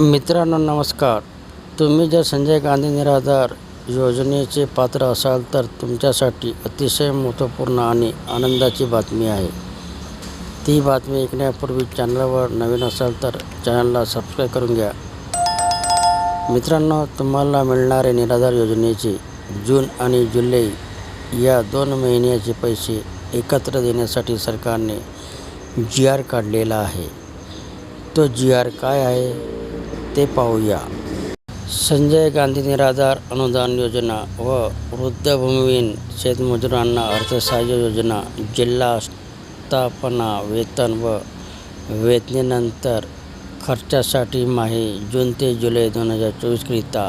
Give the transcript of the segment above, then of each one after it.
मित्रांनो नमस्कार. तुम्ही जर संजय गांधी निराधार योजनेचे पात्र असाल तर तुमच्यासाठी अतिशय महत्त्वपूर्ण आणि आनंदाची बातमी आहे. ती बातमी ऐकण्यापूर्वी चॅनलवर नवीन असाल तर चॅनलला सबस्क्राईब करून घ्या. मित्रांनो तुम्हाला मिळणारे निराधार योजनेचे जून आणि जुलै या दोन महिन्याचे पैसे एकत्र देण्यासाठी सरकारने जी आर काढलेला आहे. तो जी आर काय आहे? ते पाहूया. संजय गांधी निराधार अनुदान योजना व वृद्धभूमीहीन शेतमजुरांना अर्थसहाय्य योजना जिल्हा स्थापना वेतन व वेतनेनंतर खर्चासाठी माही जून ते जुलै दोन हजार चोवीसकरिता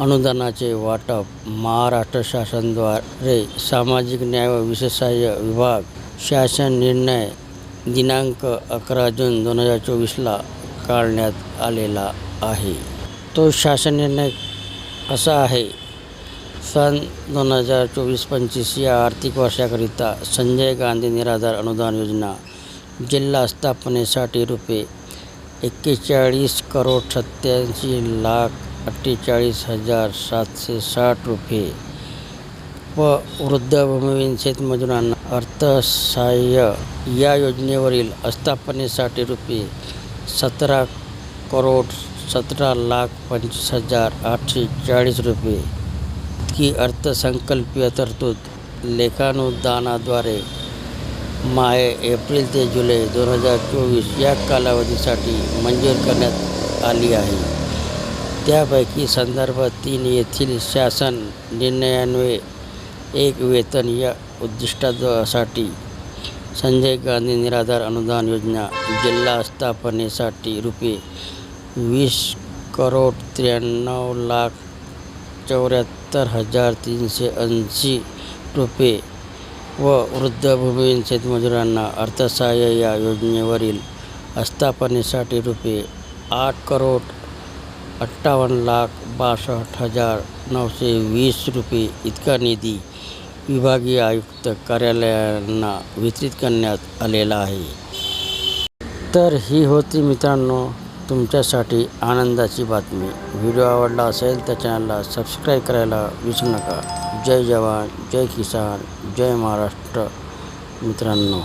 अनुदानाचे वाटप महाराष्ट्र शासनद्वारे सामाजिक न्याय व विशेष सहाय्य विभाग शासन निर्णय दिनांक अकरा जून दोन हजार चोवीसला काढण्यात आलेला आहे. तो शासन निर्णय असा आहे? सन दोन हजार चोवीस पंचवीस या आर्थिक वर्षाकरिता संजय गांधी निराधार अनुदान योजना जिल्हा स्थापनेसाठी रुपये एक्केचाळीस करोड सत्याऐंशी लाख अठ्ठेचाळीस हजार सातशे साठ रुपये व वृद्धभूमीहीन शेतमजुरांना अर्थसहाय्य या योजनेवरील आस्थापनेसाठी रुपये सतरा करोड सतरा लाख पंचवीस हजार आठशे चाळीस रुपये की अर्थसंकल्पीय तरतूद लेखानुदानाद्वारे माहे एप्रिल ते जुलै दोन हजार चोवीस या कालावधीसाठी मंजूर करण्यात आली आहे. त्यापैकी संदर्भ तीन येथील शासन निर्णयान्वये एक वेतन या उद्दिष्टासाठी संजय गांधी निराधार अनुदान योजना जिल्हा स्थापनेसाठी रुपये वीस करोड त्र्याण्णव लाख चौऱ्याहत्तर हजार तीनशे ऐंशी रुपये व वृद्धभूमीहीन शेतमजुरांना अर्थसहाय्य या योजनेवरील आस्थापनेसाठी रुपये आठ करोड अठ्ठावन्न लाख बासष्ट हजार नऊशे वीस रुपये इतका निधी विभागीय आयुक्त कार्यालयांना वितरित करण्यात आलेला आहे. तर ही होती मित्रांनो तुमच्यासाठी आनंदाची बातमी. व्हिडिओ आवडला असेल तर चॅनलला सबस्क्राईब करायला विसरू नका. जय जवान जय किसान जय महाराष्ट्र मित्रांनो.